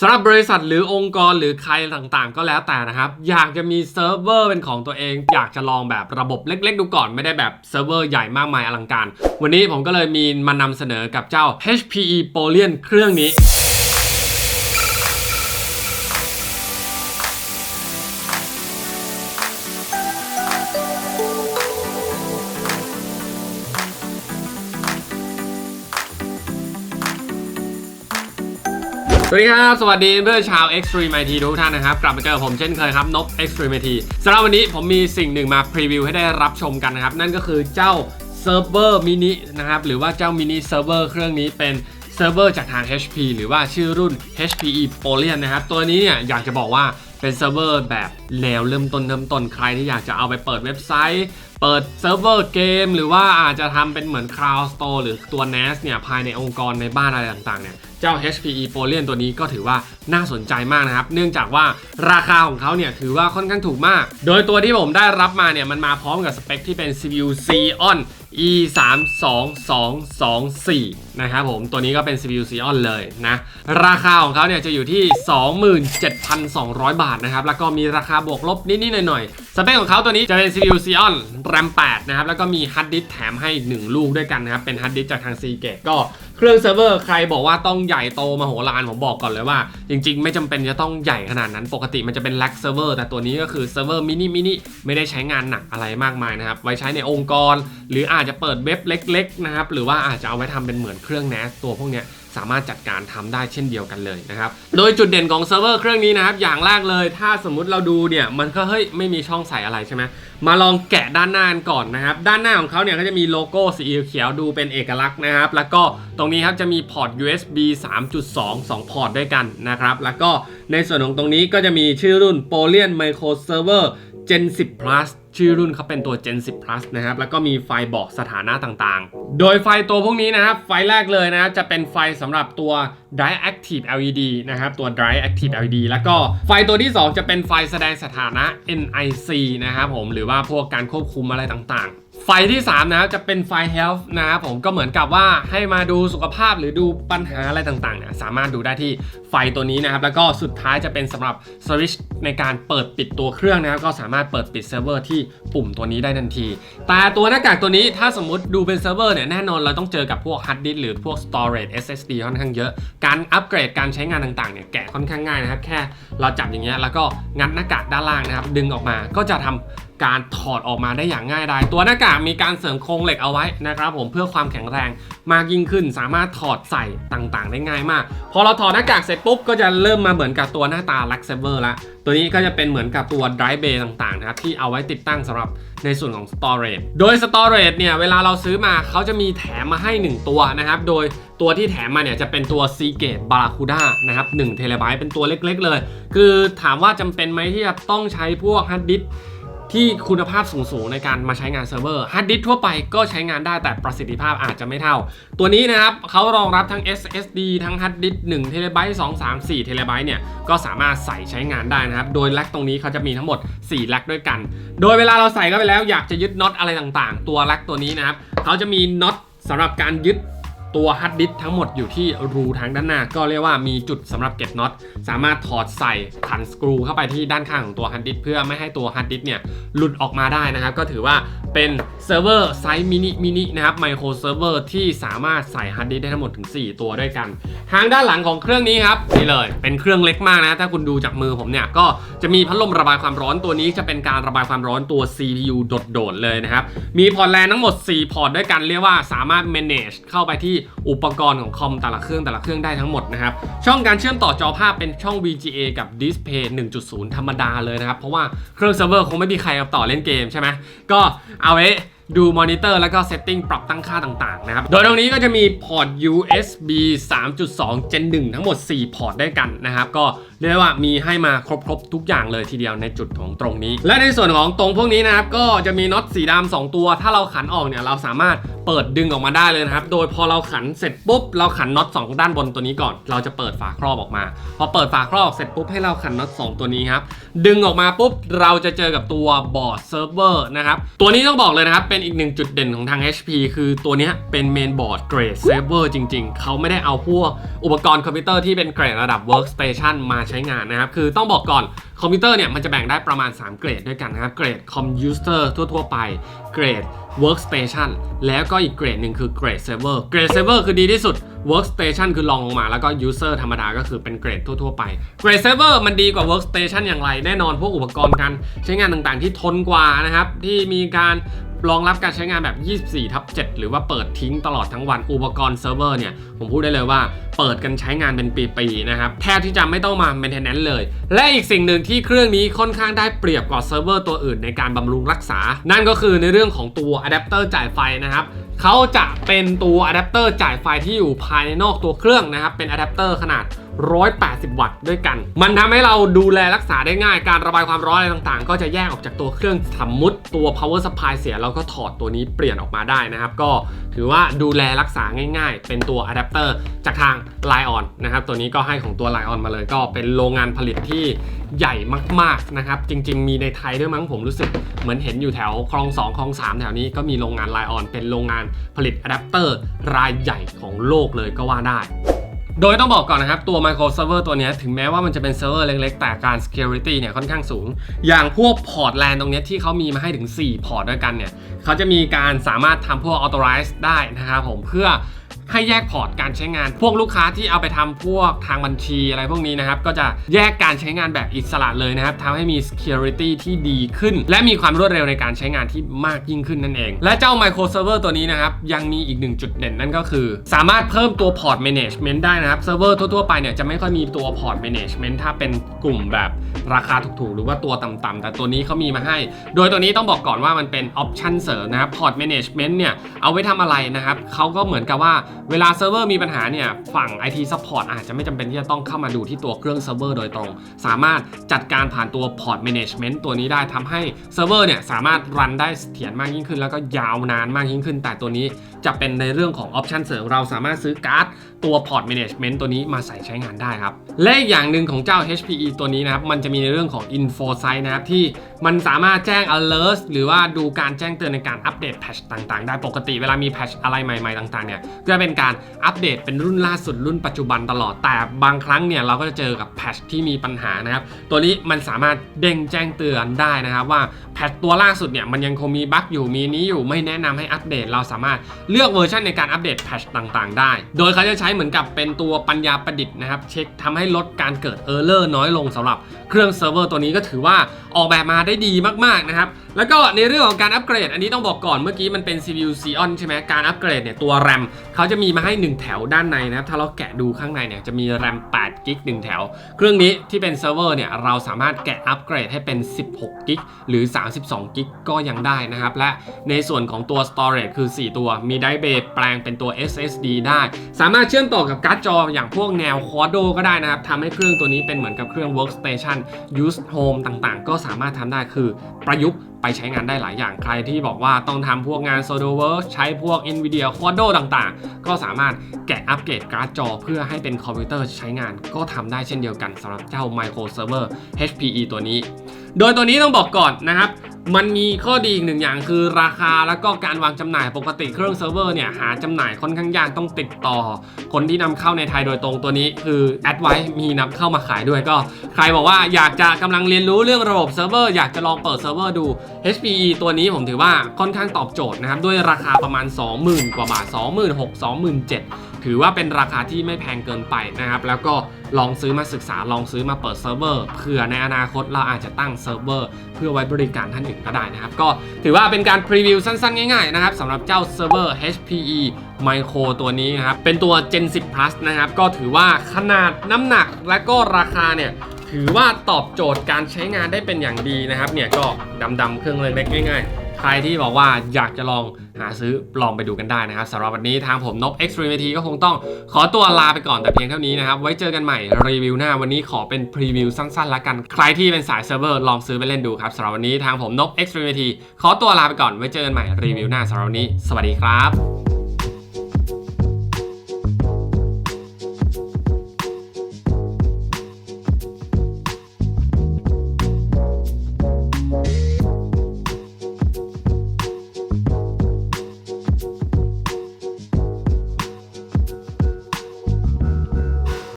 สำหรับบริษัทหรือองค์กรหรือใครต่างๆ ก็แล้วแต่นะครับ อยากจะมีเซิร์ฟเวอร์เป็นของตัวเอง อยากจะลองแบบระบบเล็กๆ ดูก่อนไม่ได้แบบเซิร์ฟเวอร์ใหญ่มากมายอลังการ วันนี้ผมก็เลยมีมานำเสนอกับเจ้า HPE p o l i o n เครื่องนี้ วัสดีครับ สวัสดีเพื่อนชาว Extreme IT ทุกท่านนะครับ กลับมาเจอผมเช่นเคยครับ นบ Extreme IT สำหรับวันนี้ผมมีสิ่งหนึ่งมาพรีวิวให้ได้รับชมกันนะครับ นั่นก็คือเจ้าเซิร์ฟเวอร์มินินะครับ หรือว่าเจ้ามินิเซิร์ฟเวอร์เครื่องนี้เป็นเซิร์ฟเวอร์จากทาง HP หรือว่าชื่อรุ่น HPE p o l i o n นะครับ ตัวนี้เนี่ยอยากจะบอกว่า เป็นเซิร์ฟเวอร์แบบแนวเริ่มต้นเริ่มต้นใครที่อยากจะเอาไปเปิดเว็บไซต์ เปิดเซิร์ฟเวอร์เกม หรือว่าอาจจะทำเป็นเหมือน Cloud Store หรือตัว NAS เนี่ยภายในองค์กรในบ้านอะไรต่างๆเนี่ยเจ้า HPE p o l i o n ตัวนี้ก็ถือว่าน่าสนใจมากนะครับ เนื่องจากว่าราคาของเขาเนี่ยถือว่าค่อนข้างถูกมาก โดยตัวที่ผมได้รับมาเนี่ยมันมาพร้อมกับสเปคที่เป็น CPU Xeon e 3 2 2 2 4นะครับผมตัวนี้ก็เป็น CPU Xeon เลยนะ ราคาของเขาเนี่ยจะอยู่ที่ 27,200 บาทนะครับ แล้วก็มีราคาบวกลบนิด ๆ หน่อย ๆ สเปคของเขาตัวนี้จะเป็น CPU Xeon RAM 8 นะครับ แล้วก็มีฮาร์ดดิสแถมให้ 1 ลูกด้วยกันนะครับ เป็นฮาร์ดดิสจากทาง Seagate ก็ เครื่องเซิร์ฟเวอร์ใครบอกว่าต้องใหญ่โตมโหฬารผมบอกก่อนเลยว่า จริง ๆ ไม่จำเป็นจะต้องใหญ่ขนาดนั้นปกติมันจะเป็นแล็กเซิร์ฟเวอร์แต่ตัวนี้ก็คือเซิร์ฟเวอร์มินิมินิไม่ได้ใช้งานหนักอะไรมากมายนะครับไว้ใช้ในองค์กร หรืออาจจะเปิดเว็บเล็ก ๆ นะครับหรือว่าอาจจะเอาไว้ทำเป็นเหมือนเครื่อง NAS ตัวพวกเนี้ย สามารถจัดการทำได้เช่นเดียวกันเลยนะครับ โดยจุดเด่นของเซิร์ฟเวอร์เครื่องนี้นะครับ อย่างแรกเลย ถ้าสมมุติเราดูเนี่ยมันก็เฮ้ยไม่มีช่องใส่อะไรใช่ไหมมาลองแกะด้านหน้ากันก่อนนะครับ ด้านหน้าของเขาเนี่ยก็จะมีโลโก้สีเขียวดูเป็นเอกลักษณ์นะครับ แล้วก็ตรงนี้ครับจะมีพอร์ต USB 3.2 2 พอร์ตด้วยกันนะครับ แล้วก็ในส่วนของตรงนี้ก็จะมีชื่อรุ่น p o l i o n Micro Server Gen 10 Plus ชื่อรุ่นเขาเป็นตัว Gen 10 Plus นะครับ แล้วก็มีไฟบอกสถานะต่างๆ โดยไฟตัวพวกนี้นะครับ ไฟแรกเลยนะครับ จะเป็นไฟสำหรับตัว Dry Active LED นะครับ ตัว Dry Active LED แล้วก็ไฟตัวที่ 2 จะเป็นไฟแสดงสถานะ NIC นะครับผม หรือว่าพวกการควบคุมอะไรต่างๆ ไฟที่ 3 นะจะเป็นไฟ Health นะครับผมก็เหมือนกับว่าให้มาดูสุขภาพหรือดูปัญหาอะไรต่างๆเนี่ยสามารถดูได้ที่ไฟตัวนี้นะครับ แล้วก็สุดท้ายจะเป็นสำหรับสวิตช์ในการเปิดปิดตัวเครื่องนะครับ ก็สามารถเปิดปิดเซิร์ฟเวอร์ที่ปุ่มตัวนี้ได้ทันที แต่ตัวหน้ากากตัวนี้ถ้าสมมติดูเป็นเซิร์ฟเวอร์เนี่ยแน่นอนเราต้องเจอกับพวกฮาร์ดดิสหรือพวก storage SSD ค่อนข้างเยอะ การอัปเกรดการใช้งานต่างๆเนี่ยแกะค่อนข้างง่ายนะครับ แค่เราจับอย่างเงี้ยแล้วก็งัดหน้ากากด้านล่างนะครับ ดึงออกมาก็จะทำ การถอดออกมาได้อย่างง่ายดายตัวหน้ากากมีการเสริมโครงเหล็กเอาไว้นะครับผมเพื่อความแข็งแรงมากยิ่งขึ้น สามารถถอดใส่ต่างๆ ได้ง่ายมาก พอเราถอดหน้ากากเสร็จปุ๊บก็จะเริ่มมาเหมือนกับตัวหน้าตา l a x s a v e r ละตัวนี้ก็จะเป็นเหมือนกับตัว drive bay ต่างๆนะครับที่เอาไว้ติดตั้งสำหรับในส่วนของ storage โดย storage เนี่ยเวลาเราซื้อมาเขาจะมีแถมมาให้ 1 ตัวนะครับ โดยตัวที่แถมมาเนี่ยจะเป็นตัว Seagate Barracuda นะครับ1 t b เป็นตัวเล็กๆเลย คือถามว่าจำเป็นไหมที่จะต้องใช้พวกฮาร์ดดิส ที่คุณภาพสูงๆในการมาใช้งานเซิร์ฟเวอร์ฮาร์ดดิสทั่วไปก็ใช้งานได้แต่ประสิทธิภาพอาจจะไม่เท่า ตัวนี้นะครับเขารองรับทั้ง SSD ทั้งฮาร์ดดิส1 t b 2 3 4 t b เนี่ยก็สามารถใส่ใช้งานได้นะครับ โดยแล็กตรงนี้เขาจะมีทั้งหมด 4 แล็กด้วยกัน โดยเวลาเราใส่เข้าไปแล้วอยากจะยึดน็อตอะไรต่างๆ ตัวแล็กตัวนี้นะครับเขาจะมีน็อตสำหรับการยึด ตัวฮาร์ดดิสทั้งหมดอยู่ที่รูทางด้านหน้า ก็เรียกว่ามีจุดสำหรับเก็บน็อตสามารถถอดใส่ขันสกรูเข้าไปที่ด้านข้างของตัวฮาร์ดดิสเพื่อไม่ให้ตัวฮาร์ดดิสเนี่ยหลุดออกมาได้นะครับ ก็ถือว่า เป็นเซิร์ฟเวอร์ไซส์มินิมินินะครับไมโครเซิร์ฟเวอร์ที่สามารถใส่ฮาร์ดดิสได้ทั้งหมดถึง 4 ตัวด้วยกันทางด้านหลังของเครื่องนี้ครับนี่เลย เป็นเครื่องเล็กมากนะ ถ้าคุณดูจากมือผมเนี่ย ก็จะมีพัดลมระบายความร้อนตัวนี้จะเป็นการระบายความร้อนตัว CPU โดดๆเลยนะครับ มีพอร์ตแลนทั้งหมด 4 พอร์ตด้วยกันเรียกว่าสามารถ manage เข้าไปที่อุปกรณ์ของคอมแต่ละเครื่องแต่ละเครื่องได้ทั้งหมดนะครับช่องการเชื่อมต่อจอภาพเป็นช่อง VGA กับ Display 1.0 ธรรมดาเลยนะครับเพราะว่าเครื่องเซิร์ฟเวอร์คงไม่มีใครเอาต่อเล่นเกมใช่ไหมก็เอาไว้ดูมอนิเตอร์แล้วก็เซตติ้งปรับตั้งค่าต่างๆนะครับ โดยตรงนี้ก็จะมีพอร์ต USB 3.2 Gen 1 ทั้งหมด 4 พอร์ตด้วยกันนะครับ ก็เรียกว่ามีให้มาครบๆทุกอย่างเลยทีเดียวในจุดของตรงนี้ และในส่วนของตรงพวกนี้นะครับก็จะมีน็อตสีดำสองตัว ถ้าเราขันออกเนี่ยเราสามารถเปิดดึงออกมาได้เลยนะครับ โดยพอเราขันเสร็จปุ๊บเราขันน็อตสองด้านบนตัวนี้ก่อน เราจะเปิดฝาครอบออกมา พอเปิดฝาครอบเสร็จปุ๊บให้เราขันน็อตสองตัวนี้ครับ ดึงออกมาปุ๊บเราจะเจอกับตัวบอร์ดเซิร์ฟเวอร์นะครับ ตัวนี้ต้องบอกเลยนะครับ เป็นอีกหนึ่งจุดเด่นของทาง HP คือตัวนี้เป็นเมนบอร์ดเกรดเซิร์ฟเวอร์จริง ๆ เขาไม่ได้เอาพวกอุปกรณ์คอมพิวเตอร์ที่เป็นเกรดระดับ workstation มาใช้งานนะครับ คือต้องบอกก่อนคอมพิวเตอร์เนี่ยมันจะแบ่งได้ประมาณ 3 เกรดด้วยกันนะครับ เกรดคอมพิวเตอร์ทั่ว ๆ ไป เกรด workstation แล้วก็อีกเกรดหนึ่งคือเกรดเซิร์ฟเวอร์เกรดเซิร์ฟเวอร์คือดีที่สุด workstation คือรองลงมาแล้วก็ user ธรรมดาก็คือเป็นเกรดทั่ว ๆ ไปเกรดเซิร์ฟเวอร์มันดีกว่า workstation อย่างไร แน่นอนพวกอุปกรณ์การใช้งานต่างๆ ที่ทนกว่านะครับที่มีการ รองรับการใช้งานแบบ 24 ทับ 7 หรือว่าเปิดทิ้งตลอดทั้งวัน อุปกรณ์เซิร์ฟเวอร์เนี่ย ผมพูดได้เลยว่าเปิดกันใช้งานเป็นปีๆนะครับ แทบที่จะไม่ต้องมา maintenance เลย และอีกสิ่งหนึ่งที่เครื่องนี้ค่อนข้างได้เปรียบกว่าเซิร์ฟเวอร์ตัวอื่นในการบำรุงรักษา นั่นก็คือในเรื่องของตัวอะแดปเตอร์จ่ายไฟนะครับเขาจะเป็นตัวอะแดปเตอร์จ่ายไฟที่อยู่ภายในนอกตัวเครื่องนะครับเป็นอะแดปเตอร์ขนาด 180 วัตต์ด้วยกัน มันทำให้เราดูแลรักษาได้ง่าย การระบายความร้อนอะไรต่างๆ ก็จะแยกออกจากตัวเครื่องสมมติตัว power supply เสียเราก็ถอดตัวนี้เปลี่ยนออกมาได้นะครับ ก็ถือว่าดูแลรักษาง่าย ๆ เป็นตัวอะแดปเตอร์จากทาง Lion นะครับ ตัวนี้ก็ให้ของตัว Lion มาเลย ก็เป็นโรงงานผลิตที่ใหญ่มากๆนะครับ จริง ๆ มีในไทยด้วยมั้งผมรู้สึกเหมือนเห็นอยู่แถวคลอง2คลอง 3 แถวนี้ก็มีโรงงาน Lion เป็นโรงงานผลิตอะแดปเตอร์รายใหญ่ของโลกเลยก็ว่าได้ โดยต้องบอกก่อนนะครับ ตัว Micro Server ตัวนี้ถึงแม้ว่ามันจะเป็นเซิร์ฟเวอร์เล็กๆ แต่การ Security เนี่ยค่อนข้างสูง อย่างพวกพอร์ตแลนตรงนี้ที่เขามีมาให้ถึง 4 พอร์ตด้วยกันเนี่ยเขาจะมีการสามารถทำพวก Authorize ได้นะครับผมเพื่อให้แยกพอร์ตการใช้งาน พวกลูกค้าที่เอาไปทำพวกทางบัญชีอะไรพวกนี้นะครับ ก็จะแยกการใช้งานแบบอิสระเลยนะครับทำให้มี security ที่ดีขึ้น และมีความรวดเร็วในการใช้งานที่มากยิ่งขึ้นนั่นเอง และเจ้า micro server ตัวนี้นะครับ ยังมีอีกหนึ่งจุดเด่นนั่นก็คือ สามารถเพิ่มตัว port management ได้นะครับเซิร์ฟเวอร์ทั่วๆไปเนี่ยจะไม่ค่อยมีตัว port management ถ้าเป็นกลุ่มแบบราคาถูกๆ หรือว่าตัวต่ำๆแต่ตัวนี้เขามีมาให้ โดยตัวนี้ต้องบอกก่อนว่ามันเป็น option เสริมนะครับ port management เนี่ยเอาไว้ทำอะไรนะครับเขาก็เหมือนกับว่าเวลาเซิร์ฟเวอร์มีปัญหาเนี่ยฝั่ง IT support อาจจะไม่จำเป็นที่จะต้องเข้ามาดูที่ตัวเครื่องเซิร์ฟเวอร์โดยตรง สามารถจัดการผ่านตัว port management ตัวนี้ได้ทำให้เซิร์ฟเวอร์เนี่ยสามารถรันได้เสถียรมากยิ่งขึ้น แล้วก็ยาวนานมากยิ่งขึ้น แต่ตัวนี้จะเป็นในเรื่องของ option เสริมเราสามารถซื้อการ์ดตัว port management ตัวนี้มาใส่ใช้งานได้ครับและอีกอย่างหนึ่งของเจ้า HPE ตัวนี้นะครับมันจะมีในเรื่องของ info site นะครับที่มันสามารถแจ้ง alert หรือว่าดูการแจ้งเตือนในการอัปเดตแพชต่างๆ ได้ปกติเวลามีแพชอะไรใหม่ๆต่างๆเนี่ยก็จะเป็นการอัปเดตเป็นรุ่นล่าสุดรุ่นปัจจุบันตลอดแต่บางครั้งเนี่ยเราก็จะเจอกับแพชที่มีปัญหานะครับตัวนี้มันสามารถเด้งแจ้งเตือนได้นะครับว่าแพทตัวล่าสุดเนี่ยมันยังคงมีบั๊กอยู่มีนี้อยู่ไม่แนะนำให้อัปเดต เราสามารถเลือกเวอร์ชันในการอัปเดตแพชต่างๆ ได้ โดยเขาจะใช้เหมือนกับเป็นตัวปัญญาประดิษฐ์นะครับเช็คทำให้ลดการเกิดเออร์เลอร์น้อยลงสำหรับเครื่องเซิร์ฟเวอร์ตัวนี้ก็ถือว่าออกแบบมาได้ดีมากๆนะครับ แล้วก็ในเรื่องของการอัปเกรด อันนี้ต้องบอกก่อนเมื่อกี้มันเป็น CPU Xeon ใช่ไหมการอัปเกรดเนี่ยตัว RAM เขาจะมีมาให้ 1 แถวด้านในนะครับ ถ้าเราแกะดูข้างในเนี่ยจะมี RAM 8กิก1แถว เครื่องนี้ที่เป็นเซิร์ฟเวอร์เนี่ยเราสามารถแกะอัปเกรดให้เป็น 16กิกหรือ 32กิกก็ยังได้นะครับ และในส่วนของตัว storage คือ 4 ตัวมีไดเบแปลงเป็นตัว SSD ได้ สามารถเชื่อมต่อกับการ์ดจออย่างพวกแนว Quad ก็ได้นะครับทำให้เครื่องตัวนี้เป็นเหมือนกับเครื่อง workstation use home ต่างๆ ก็สามารถทำได้คือประยุกต์ไปใช้งานได้หลายอย่างใครที่บอกว่าต้องทำพวกงาน s o d o w o r k ใช้พวก NVIDIA Quad ต่างๆ ก็สามารถแกะอัปเกรดการ์ดจอเพื่อให้เป็นคอมพิวเตอร์ใช้งานก็ทำได้เช่นเดียวกันสำหรับเจ้า Micro Server HPE ตัวนี้ โดยตัวนี้ต้องบอกก่อนนะครับ มันมีข้อดีอีกหนึ่งอย่างคือราคาแล้วก็การวางจำหน่ายปกติเครื่องเซิร์ฟเวอร์เนี่ยหาจำหน่ายค่อนข้างยากต้องติดต่อ คนที่นำเข้าในไทยโดยตรงตัวนี้คือแอดไว้มีนำเข้ามาขายด้วยก็ ใครบอกว่าอยากจะกำลังเรียนรู้เรื่องระบบเซิร์ฟเวอร์อยากจะลองเปิดเซิร์ฟเวอร์ดู HPE ตัวนี้ผมถือว่าค่อนข้างตอบโจทย์นะครับด้วยราคาประมาณ 20,000 กว่าบาท 26,000 27,000 ถือว่าเป็นราคาที่ไม่แพงเกินไปนะครับ แล้วก็ลองซื้อมาศึกษาลองซื้อมาเปิดเซิร์ฟเวอร์เผื่อในอนาคตเราอาจจะตั้งเซิร์ฟเวอร์เพื่อไว้บริการท่านอื่นก็ได้นะครับ ก็ถือว่าเป็นการพรีวิวสั้นๆ ง่ายๆนะครับสำหรับเจ้าเซิร์ฟเวอร์ HPE Micro ตัวนี้นะครับ เป็นตัว Gen 10 Plus นะครับ ก็ถือว่าขนาดน้ำหนักและก็ราคาเนี่ยถือว่าตอบโจทย์การใช้งานได้เป็นอย่างดีนะครับเนี่ยก็ดำๆเครื่องเล็กๆง่ายๆ รที่บอกว่าอยากจะลองหาซื้อลองไปดูกันได้นะครับสำหรับวันนี้ทางผมนบ Extremity ก็คงต้องขอตัวลาไปก่อนแต่เพียงเท่านี้นะครับไว้เจอกันใหม่รีวิวหน้าวันนี้ขอเป็นพรีวิวสั้นๆละกันใครที่เป็นสายเซิร์ฟเวอร์ลองซื้อไปเล่นดูครับสำหรับวันนี้ทางผมนบ Extremity ขอตัวลาไปก่อนไว้เจอกันใหม่รีวิวหน้าสำหรับวันนี้ สวัสดีครับ